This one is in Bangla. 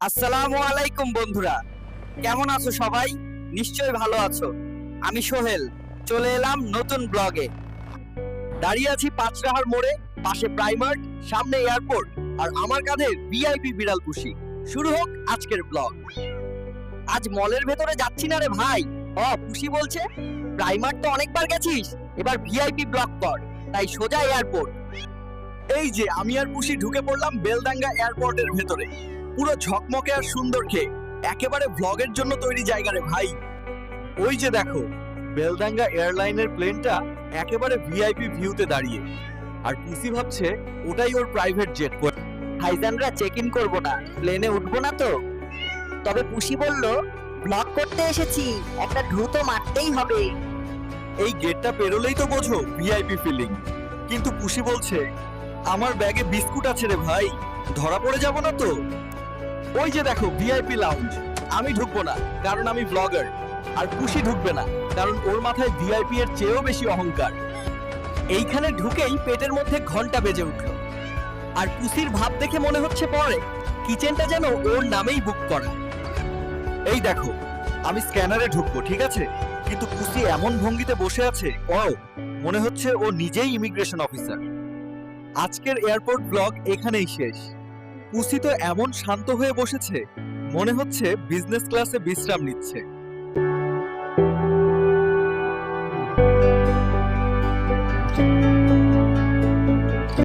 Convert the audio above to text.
আসসালামু আলাইকুম বন্ধুরা। কেমন আছো সবাই? নিশ্চয় ভালো আছো। আমি সোহেল। চলে এলাম নতুন ব্লগে। দাঁড়িয়ে আছি পাঁচরাহার মোড়ে, পাশে প্রাইমার্ট, সামনে এয়ারপোর্ট আর আমার কাঁধে ভিআইপি বিড়াল পুষি। শুরু হোক আজকের ব্লগ। আজ মলের ভেতরে যাচ্ছি না রে ভাই। অ, পুষি বলছে, প্রাইমার্ট তো অনেকবার গেছিস। এবার ভিআইপি ব্লক কর। তাই সোজা এয়ারপোর্ট। এই যে, আমি আর পুষি ঢুকে পড়লাম বেলদাঙ্গা এয়ারপোর্টের ভেতরে। পুরো ঝকমকে আর সুন্দর খেয়ে। একেবারে ভ্লগের জন্য তৈরি জায়গা রে ভাই। ওই যে দেখো বেলদাঙ্গা এয়ারলাইনের প্লেনটা একেবারে ভিআইপি ভিউতে দাঁড়িয়ে। আর পুসি ভাবছে, ওটাই ওর প্রাইভেট জেট ভাইজানরা চেক ইন করব না প্লেনে উঠবো না তো। তবে পুষি বলল ব্লক করতে এসেছি, একটা ঢু তো মারতেই হবে। এই গেটটা পেরোলেই তো বোঝো ভিআইপি ফিলিং কিন্তু পুসি বলছে, আমার ব্যাগে বিস্কুট আছে রে ভাই, ধরা পড়ে যাব না তো। ওই যে দেখো ভিআইপি লাউঞ্জ আমি ঢুকবো না, কারণ আমি ব্লগার আর খুশি ঢুকবে না, কারণ ওর মাথায় ভিআইপি এর চেয়েও বেশি অহংকার। এইখানে ঢুকেই পেটের মধ্যে ঘণ্টা বেজে উঠল। আর পুসির ভাব দেখে মনে হচ্ছে পরে, কিচেনটা যেন ওর নামেই বুক করা। এই দেখো, আমি স্ক্যানারে ঢুকবো, ঠিক আছে? কিন্তু পুসি এমন ভঙ্গিতে বসে আছে ও মনে হচ্ছে ও নিজেই ইমিগ্রেশন অফিসার আজকের এয়ারপোর্ট ব্লগ এখানেই শেষ। পুসি তো এমন শান্ত হয়ে বসেছে মনে হচ্ছে বিজনেস ক্লাসে বিশ্রাম নিচ্ছে।